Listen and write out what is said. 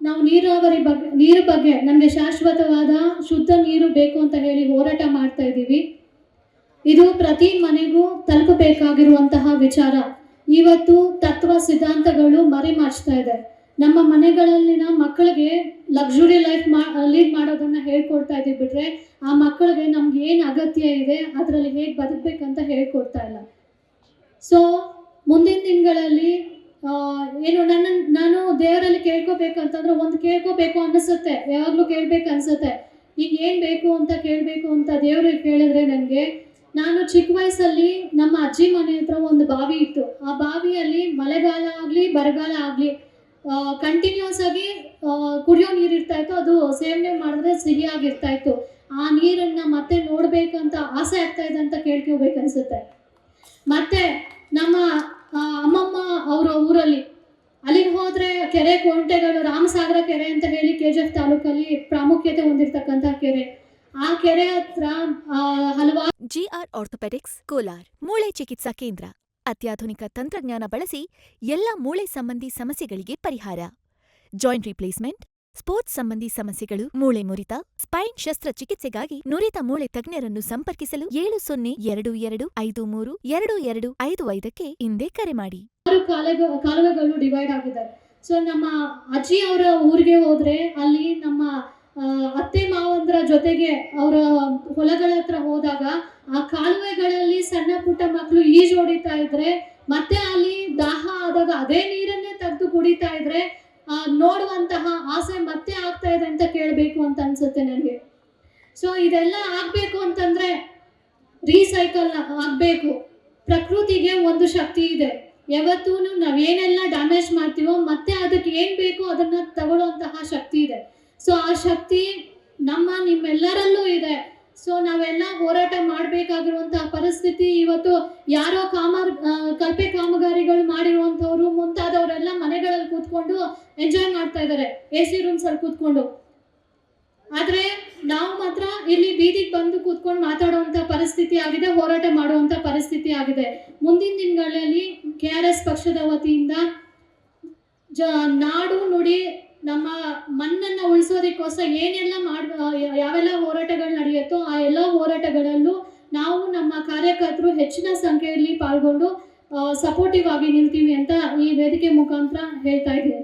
ನಾವು ನೀರಾವರಿ ಬಗ್ಗೆ ನೀರು ಬಗ್ಗೆ ನಮಗೆ ಶಾಶ್ವತವಾದ ಶುದ್ಧ ನೀರು ಬೇಕು ಅಂತ ಹೇಳಿ ಹೋರಾಟ ಮಾಡ್ತಾ ಇದ್ದೀವಿ. ಇದು ಪ್ರತಿ ಮನೆಗೂ ತಲುಪಬೇಕಾಗಿರುವಂತಹ ವಿಚಾರ. ಇವತ್ತು ತತ್ವ ಸಿದ್ಧಾಂತಗಳು ಮರೆಮಾಚ್ತಾ ಇದೆ. ನಮ್ಮ ಮನೆಗಳಲ್ಲಿನ ಮಕ್ಕಳಿಗೆ ಲಕ್ಸುರಿ ಲೈಫ್ ಲೀಡ್ ಮಾಡೋದನ್ನ ಹೇಳ್ಕೊಡ್ತಾ ಇದೀವಿ ಬಿಟ್ರೆ ಆ ಮಕ್ಕಳಿಗೆ ನಮ್ಗೆ ಏನು ಅಗತ್ಯ ಇದೆ ಅದರಲ್ಲಿ ಹೇಗೆ ಬದುಕಬೇಕಂತ ಹೇಳ್ಕೊಡ್ತಾ ಇಲ್ಲ. ಸೊ ಮುಂದಿನ ದಿನಗಳಲ್ಲಿ ಆ, ಏನು ನನ್ನ, ನಾನು ದೇವರಲ್ಲಿ ಕೇಳ್ಕೊಬೇಕಂತಂದ್ರೆ ಒಂದು ಕೇಳ್ಕೋಬೇಕು ಅನಿಸುತ್ತೆ ಯಾವಾಗಲೂ ಕೇಳ್ಬೇಕು ಅನ್ಸುತ್ತೆ. ಈಗ ಏನು ಬೇಕು ಅಂತ ಕೇಳಬೇಕು ಅಂತ ದೇವ್ರಿಗೆ ಕೇಳಿದ್ರೆ ನನಗೆ ನಾನು ಚಿಕ್ಕ ವಯಸ್ಸಲ್ಲಿ ನಮ್ಮ ಅಜ್ಜಿ ಮನೆ ಹತ್ರ ಒಂದು ಬಾವಿ ಇತ್ತು. ಆ ಬಾವಿಯಲ್ಲಿ ಮಳೆಗಾಲ ಆಗಲಿ, ಬರಗಾಲ ಆಗಲಿ ಕಂಟಿನ್ಯೂಸ್ ಆಗಿ ಕುಡಿಯೋ ನೀರು ಇರ್ತಾ ಇತ್ತು. ಅದು ಸೇವನೆ ಮಾಡಿದ್ರೆ ಸಿಹಿಯಾಗಿರ್ತಾ ಇತ್ತು. ಆ ನೀರನ್ನ ಮತ್ತೆ ನೋಡ್ಬೇಕಂತ ಆಸೆ ಆಗ್ತಾ ಇದೆ ಅಂತ ಕೇಳ್ಕೋಬೇಕು ಅನಿಸುತ್ತೆ. ಮತ್ತೆ ನಮ್ಮ ಅಮ್ಮ ಅಮ್ಮಮ್ಮ ಊರಲ್ಲಿ ಅಲ್ಲಿಗೆ ಹೋದ್ರೆ ಕೆರೆ ಕೋಂಟೆಗಳು, ರಾಮಸಾಗರ ಕೆರೆ ಅಂತ ಹೇಳಿ ಕೆ ಜಿ ಎಫ್ ತಾಲೂಕಲ್ಲಿ ಪ್ರಾಮುಖ್ಯತೆ ಹೊಂದಿರತಕ್ಕಂಥ ಕೆರೆ. ಆ ಕೆರೆ ಹತ್ರ ಹಲವಾರು ಜಿಆರ್ ಆರ್ಥೋಪೆಡಿಕ್ಸ್ ಕೋಲಾರ್, ಮೂಳೆ ಚಿಕಿತ್ಸಾ ಕೇಂದ್ರ. ಅತ್ಯಾಧುನಿಕ ತಂತ್ರಜ್ಞಾನ ಬಳಸಿ ಎಲ್ಲ ಮೂಳೆ ಸಂಬಂಧಿ ಸಮಸ್ಯೆಗಳಿಗೆ ಪರಿಹಾರ. ಜಾಯಿಂಟ್ ರಿಪ್ಲೇಸ್ಮೆಂಟ್ ಸ್ಪೋರ್ಟ್ಸ್ ಸಂಬಂಧಿ ಸಮಸ್ಯೆಗಳು, ಮೂಳೆ ಮುರಿತ ಸ್ಪೈನ್ ಶಸ್ತ್ರಚಿಕಿತ್ಸೆಗಾಗಿ ನುರಿತ ಮೂಳೆ ತಜ್ಞರನ್ನು ಸಂಪರ್ಕಿಸಲು ಏಳು ಸೊನ್ನೆ ಎರಡು ಎರಡು ಐದು ಮೂರು ಎರಡು ಎರಡು ಐದು ಐದಕ್ಕೆ ಹಿಂದೆ ಕರೆ ಮಾಡಿ. ಕಾಲುವೆ ಕಾಲುವೆಗಳು ಡಿವೈಡ್ ಆಗಿದೆ ಸೊ ನಮ್ಮ ಅಜ್ಜಿ ಅವರ ಊರಿಗೆ ಹೋದ್ರೆ ಅಲ್ಲಿ ನಮ್ಮ ಅತ್ತೆ ಮಾವಂದ್ರ ಜೊತೆಗೆ ಅವರ ಹೊಲಗಳ ಹತ್ರ ಹೋದಾಗ ಆ ಕಾಲುವೆಗಳಲ್ಲಿ ಸಣ್ಣ ಪುಟ್ಟ ಮಕ್ಕಳು ಈಜು ಹೊಡಿತಾ ಇದ್ರೆ ಮತ್ತೆ ಅಲ್ಲಿ ದಾಹ ಆದಾಗ ಅದೇ ನೀರನ್ನೇ ತೆಗೆದು ಕುಡಿತಾ ಇದ್ರೆ ಆ, ನೋಡುವಂತಹ ಆಸೆ ಮತ್ತೆ ಆಗ್ತಾ ಇದೆ ಅಂತ ಕೇಳಬೇಕು ಅಂತ ಅನ್ಸುತ್ತೆ ನನಗೆ. ಸೊ ಇದೆಲ್ಲ ಆಗ್ಬೇಕು ಅಂತಂದ್ರೆ ರೀಸೈಕಲ್ ಆಗ್ಬೇಕು. ಪ್ರಕೃತಿಗೆ ಒಂದು ಶಕ್ತಿ ಇದೆ. ಯಾವತ್ತೂ ನಾವೇನೆಲ್ಲ ಡ್ಯಾಮೇಜ್ ಮಾಡ್ತೀವೋ ಮತ್ತೆ ಅದಕ್ಕೆ ಏನು ಬೇಕೋ ಅದನ್ನ ತಗೊಳ್ಳುವಂತಹ ಶಕ್ತಿ ಇದೆ. ಸೊ ಆ ಶಕ್ತಿ ನಮ್ಮ, ನಿಮ್ಮೆಲ್ಲರಲ್ಲೂ ಇದೆ. ಸೊ ನಾವೆಲ್ಲ ಹೋರಾಟ ಮಾಡಬೇಕಾಗಿರುವಂತಹ ಪರಿಸ್ಥಿತಿ ಇವತ್ತು ಯಾರೋ ಕಾಮ ಕಲ್ಪೆ ಕಾಮಗಾರಿಗಳು ಮಾಡಿರುವಂಥವ್ರು, ಮುಂತಾದವರೆಲ್ಲ ಮನೆಗಳಲ್ಲಿ ಕೂತ್ಕೊಂಡು ಎಂಜಾಯ್ ಮಾಡ್ತಾ ಇದ್ದಾರೆ. ಎ ಸಿ ರೂಮ್ಸಲ್ಲಿ ಕೂತ್ಕೊಂಡು. ಆದ್ರೆ ಇಲ್ಲಿ ಬೀದಿಗೆ ಬಂದು ಕೂತ್ಕೊಂಡು ಮಾತಾಡುವಂತ ಪರಿಸ್ಥಿತಿ ಆಗಿದೆ, ಹೋರಾಟ ಮಾಡುವಂತ ಪರಿಸ್ಥಿತಿ ಆಗಿದೆ. ಮುಂದಿನ ದಿನಗಳಲ್ಲಿ ಕೆ ಆರ್ ಎಸ್ ಪಕ್ಷದ ವತಿಯಿಂದ ಜ, ನಾಡು ನುಡಿ ನಮ್ಮ ಮಣ್ಣನ್ನ ಉಳಿಸೋದಕ್ಕೋಸ್ಕರ ಏನೆಲ್ಲ ಮಾಡ್ ಯಾವೆಲ್ಲ ಹೋರಾಟಗಳು ನಡೆಯುತ್ತೋ ಆ ಎಲ್ಲ ಹೋರಾಟಗಳಲ್ಲೂ ನಾವು ನಮ್ಮ ಕಾರ್ಯಕರ್ತರು ಹೆಚ್ಚಿನ ಸಂಖ್ಯೆಯಲ್ಲಿ ಪಾಲ್ಗೊಂಡು ಸಪೋರ್ಟಿವ್ ಆಗಿ ನಿಲ್ತೀವಿ ಅಂತ ಈ ವೇದಿಕೆ ಮುಖಾಂತರ ಹೇಳ್ತಾ ಇದ್ದೀನಿ